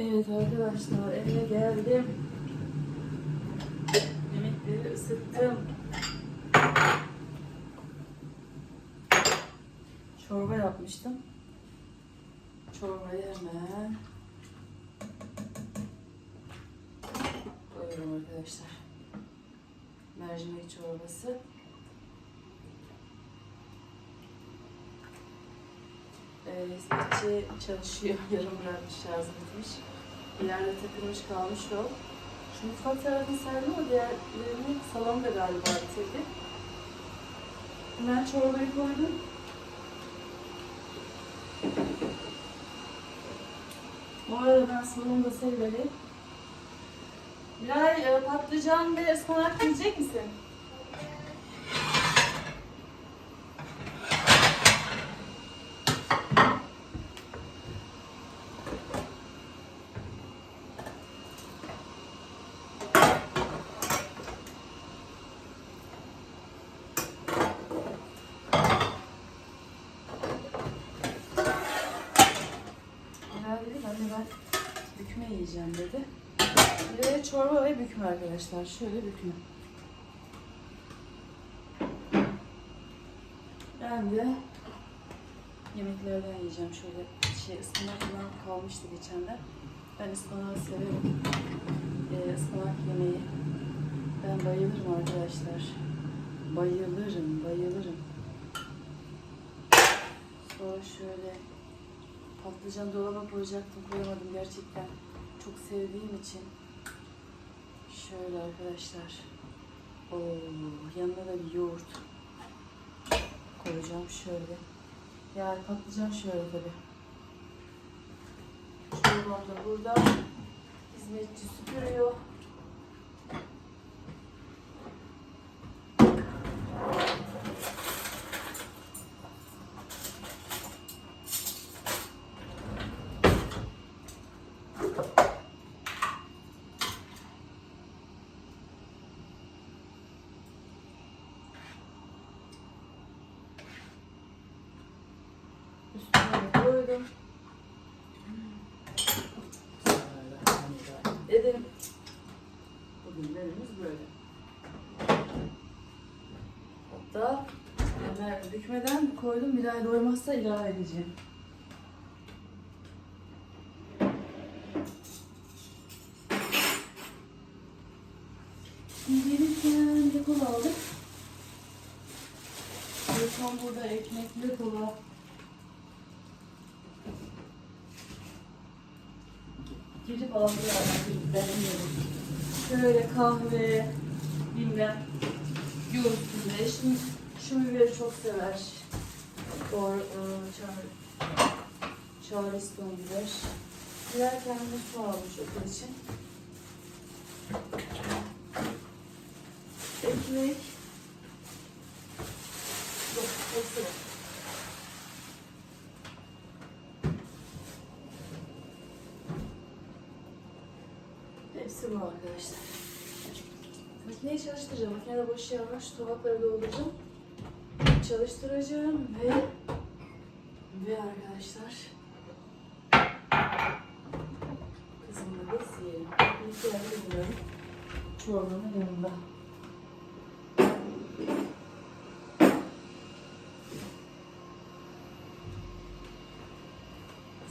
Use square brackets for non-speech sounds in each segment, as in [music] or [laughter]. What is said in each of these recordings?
Evet arkadaşlar eve geldim. Yemekleri ısıttım. Çorba yapmıştım. Çorbayı hemen koyuyorum arkadaşlar. Mercimek çorbası. Hizmetçi çalışıyor. [laughs] Yarım bırakmış, şarjı bitmiş. İleride takılmış kalmış o. Şu mutfak tarafını serdim ama diğerlerini salonda galiba bitirdi. Hemen çorbayı koydum. Bu arada ben salonda severek. Miray e, patlıcan ve ıspanak yiyecek misin? Miray dedi anne ben bükme yiyeceğim dedi. Ve çorba ve bükme arkadaşlar. Şöyle bükme. Ben de yemeklerden yiyeceğim. Şöyle şey ıspanak falan kalmıştı geçenler. Ben ıspanağı severim. Ee, ıspanak yemeği. Ben bayılırım arkadaşlar. Bayılırım, bayılırım. Sonra şöyle patlıcan dolaba koyacaktım, koyamadım gerçekten. Çok sevdiğim için. Şöyle arkadaşlar. Oo, yanına da bir yoğurt koyacağım şöyle. Yani patlıcan şöyle tabi. Çorbam da burada. Hizmetçi süpürüyor. Üstüne koydum. Edelim. Bugün menümüz böyle. Hatta hemen bükmeden koydum. Bir ay doymazsa ilave edeceğim. Şimdi gelirken de kola aldık. Tam burada ekmekli kola. Aldı yani ben yerim. Şöyle kahve, bilmem, yoğurt biberi. Şimdi şu biberi çok sever. Doğru, e, çar, Charleston biber. Girerken de su almış okul için. Ekmek. Hepsi bu arkadaşlar. Makineyi çalıştıracağım. Makinede boş yer var. Şu tabakları dolduracağım. Çalıştıracağım ve ve arkadaşlar kızımla biz yiyelim. Bir yerde bilmiyorum. Çorbanın yanında.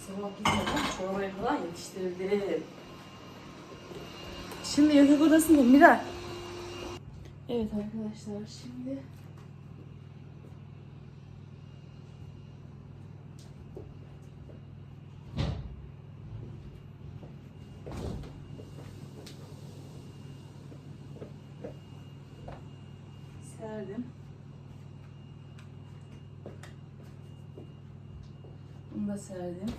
Sabah gitmeden çorbayı falan yetiştirdim. Şimdi yatak odasında Miray. Evet arkadaşlar şimdi serdim. Bunu da serdim.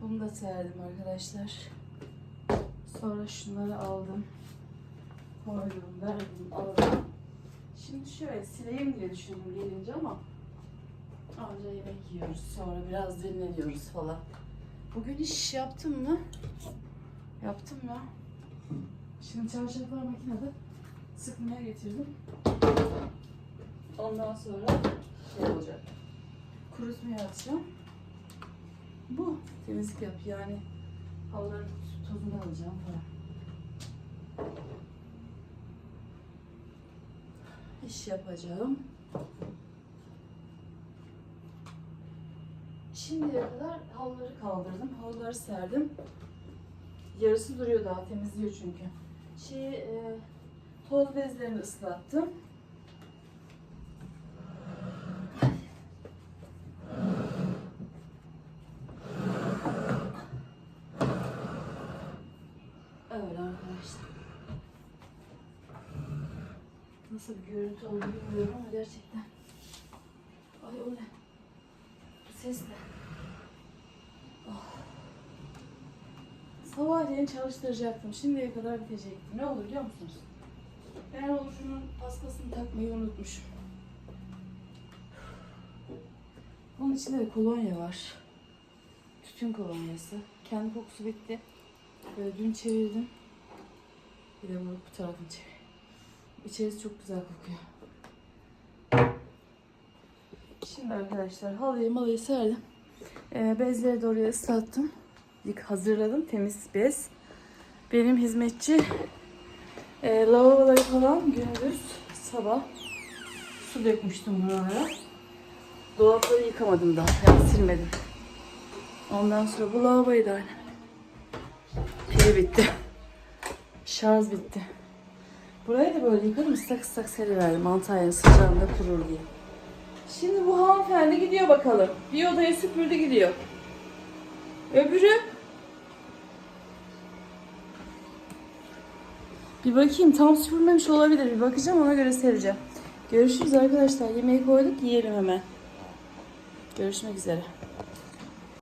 Bunu da serdim arkadaşlar. Sonra şunları aldım. Koydum, verdim, aldım. Şimdi şöyle sileyim diye düşündüm gelince ama anca yemek yiyoruz. Sonra biraz dinleniyoruz falan. Bugün iş yaptım mı? Yaptım ya. Şimdi çarşaflar makinede sıkmaya getirdim. Ondan sonra şey olacak. Kurutmaya atacağım. Bu. temizlik yap. Yani halıların tozunu alacağım falan. İş yapacağım. Şimdiye kadar halıları kaldırdım. Halıları serdim. Yarısı duruyor daha temizliyor çünkü. Şey, e, toz bezlerini ıslattım. Nasıl bir görüntü oldu bilmiyorum ama gerçekten. Ay o ne? Ses ne? Oh. Sabahleyin çalıştıracaktım. Şimdiye kadar bitecekti. Ne olur biliyor musunuz? Ben o şunun paspasını takmayı unutmuşum. Onun içinde de kolonya var. Tütün kolonyası. Kendi kokusu bitti. Böyle dün çevirdim. Bir de bunu bu tarafını çevir. İçerisi çok güzel kokuyor. Şimdi arkadaşlar halıyı malıyı serdim. Ee, bezleri de oraya ıslattım. Yık hazırladım. Temiz bez. Benim hizmetçi e, lavaboları falan gündüz sabah su dökmüştüm buralara. Dolapları yıkamadım daha. Yani silmedim. Ondan sonra bu lavaboyu da öyle. Pili bitti. Şarj bitti. Burayı da böyle yıkadım ıslak ıslak seriverdim. Antalya'nın sıcağında kurur diye. Şimdi bu hanımefendi gidiyor bakalım. Bir odayı süpürdü gidiyor. Öbürü Bir bakayım tam süpürmemiş olabilir. Bir bakacağım ona göre sereceğim. Görüşürüz arkadaşlar. Yemeği koyduk yiyelim hemen. Görüşmek üzere.